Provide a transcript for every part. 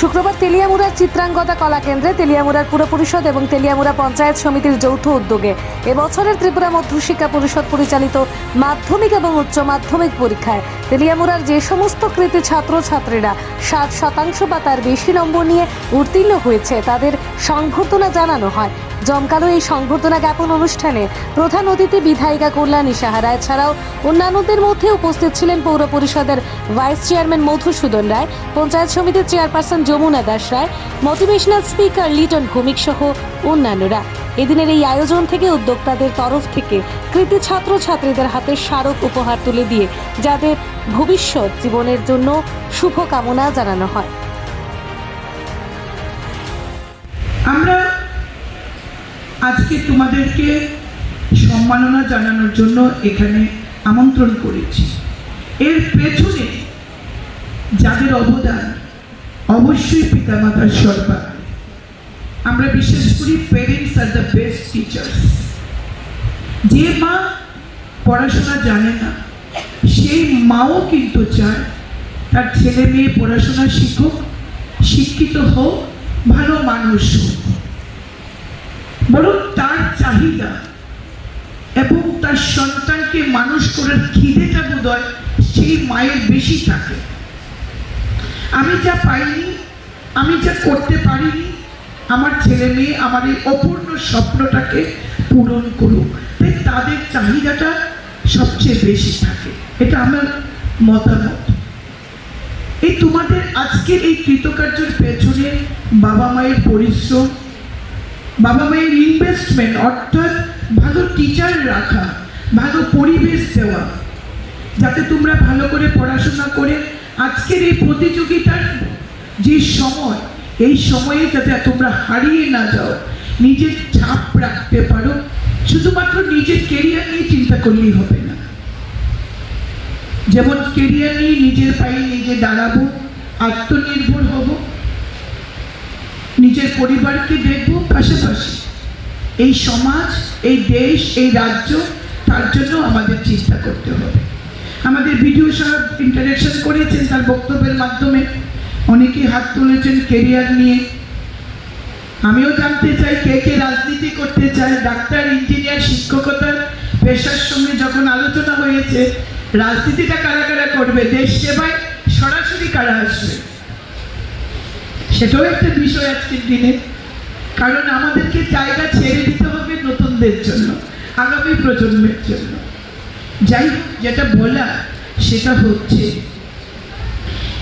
শুক্রবার তেলিয়ামুড়ার চিত্রাঙ্গদা কলা কেন্দ্রে তেলিয়ামুড়ার পুর পরিষদ এবং তেলিয়ামুড়া পঞ্চায়েত সমিতির যৌথ উদ্যোগে এবছরের ত্রিপুরা মধ্যশিক্ষা পরিষদ পরিচালিত মাধ্যমিক এবং উচ্চ মাধ্যমিক পরীক্ষায় তেলিয়ামুড়ার যে সমস্ত কৃতি ছাত্রছাত্রীরা ষাট শতাংশ বা তার বেশি নম্বর নিয়ে উত্তীর্ণ হয়েছে, তাদের সংবর্ধনা জানানো হয়। জমকালো এই সংবর্ধনা জ্ঞাপন অনুষ্ঠানে প্রধান অতিথি বিধায়িকা কল্যাণী সাহা রায় ছাড়াও অন্যান্যদের মধ্যে উপস্থিত ছিলেন পৌর পরিষদের ভাইস চেয়ারম্যান মধুসূদন রায়, পঞ্চায়েত সমিতির chairperson Jamuna Das Roy motivational speaker Liton Bhowmik সহ অন্যান্যরা। এদিনের এই আয়োজন থেকে উদ্যোক্তাদের তরফ থেকে কৃতি ছাত্রছাত্রীদের হাতে স্মারক উপহার তুলে দিয়ে যাদের ভবিষ্যৎ জীবনের জন্য শুভকামনা জানানো হয়। আমরা আজকে তোমাদেরকে সম্মাননা জানানোর জন্য এখানে আমন্ত্রণ করেছি। এর পেছনে যাদের অবদান অবশ্যই পিতামাতার সর্বাগ আমরা বিশেষ করি parents are the best teachers যে মা পড়াশোনা জানে না, সেই মাও কিন্তু চায় তার ছেলে মেয়ে পড়াশোনা শিখুক, শিক্ষিত হোক, ভালো মানুষ হোক। বরং তার চাহিদা এবং তার সন্তানকে মানুষ করার খিদেটা বোধহয় সেই মায়ের বেশি থাকে। আমি যা পাইনি, আমি যা করতে পারিনি, আমার ছেলে মেয়ে আমার এই অপূর্ণ স্বপ্নটাকে পূরণ করুক। তাই তাদের চাহিদাটা সবচেয়ে বেশি থাকে। এটা আমার মতামত। এই তোমাদের আজকের এই কৃতকার্যের পেছনে বাবা মায়ের পরিশ্রম, বাবা মায়ের ইনভেস্টমেন্ট অর্থাৎ ভালো টিচার রাখা, ভালো পরিবেশ দেওয়া, যাতে তোমরা ভালো করে পড়াশোনা করে আজকের এই প্রতিযোগিতার যে সময়, এই সময়ে যাতে তোমরা হারিয়ে না যাও, নিজের ছাপ রাখতে পারো, শুধুমাত্র নিজের কেরিয়ার নিয়ে চিন্তা করলেই হবে না। যেমন কেরিয়ার নিয়ে নিজের পায়ে নিজে দাঁড়াবো, আত্মনির্ভর হব, নিজের পরিবারকে দেখব পাশাপাশি। এই সমাজ, এই দেশ, এই রাজ্য, তার জন্য আমাদের চিন্তা করতে হবে। আমাদের ভিডিও সাহেব ইন্টারেকশন করেছেন তার বক্তব্যের মাধ্যমে। অনেকেই হাত তুলেছেন কেরিয়ার নিয়ে। আমিও জানতে চাই কে কে রাজনীতি করতে চায়। ডাক্তার ইঞ্জিনিয়ার শিক্ষকতার পেশার সঙ্গে যখন আলোচনা হয়েছে, রাজনীতিটা কারা কারা করবে? দেশ সেবায় সরাসরি কারা আসবে? সেটাও একটা বিষয় আজকের দিনে। কারণ আমাদেরকে জায়গা ছেড়ে দিতে হবে নতুনদের জন্য, আগামী প্রজন্মের জন্য। যাই যেটা বলা, সেটা হচ্ছে।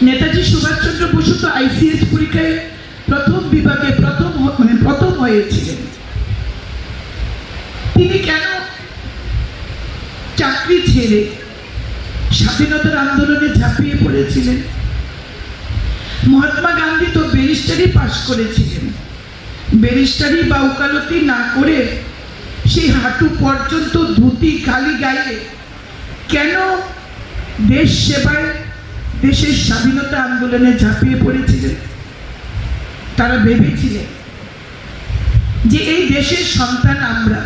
নেতাজি সুভাষচন্দ্র বসু তো আইসিএস পরীক্ষায় প্রথম বিভাগে প্রথম মানে প্রথম হয়েছিলেন। তিনি কেন চাকরি ছেড়ে স্বাধীনতার আন্দোলনে ঝাঁপিয়ে পড়েছিলেন? মহাত্মা গান্ধী তো ব্যারিস্টারি পাশ করেছিলেন। ব্যারিস্টারি বা উকালতি না করে সেই হাঁটু পর্যন্ত ধুতি খালি গায়ে কেন দেশ সেবায় দেশের স্বাধীনতা আন্দোলনে ঝাঁপিয়ে পড়েছিলেন? তারা ভেবেছিলেন যে এই দেশের সন্তান আমরা,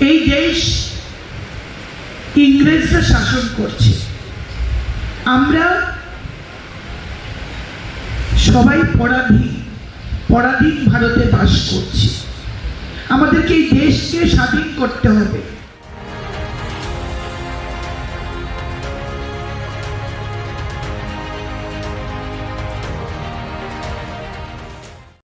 এই দেশ ইংরেজরা শাসন করছে। আমরা সবাই পরাধীন পরাধীন ভারতে বাস করছি। আমাদেরকে এই দেশকে স্বাধীন করতে হবে।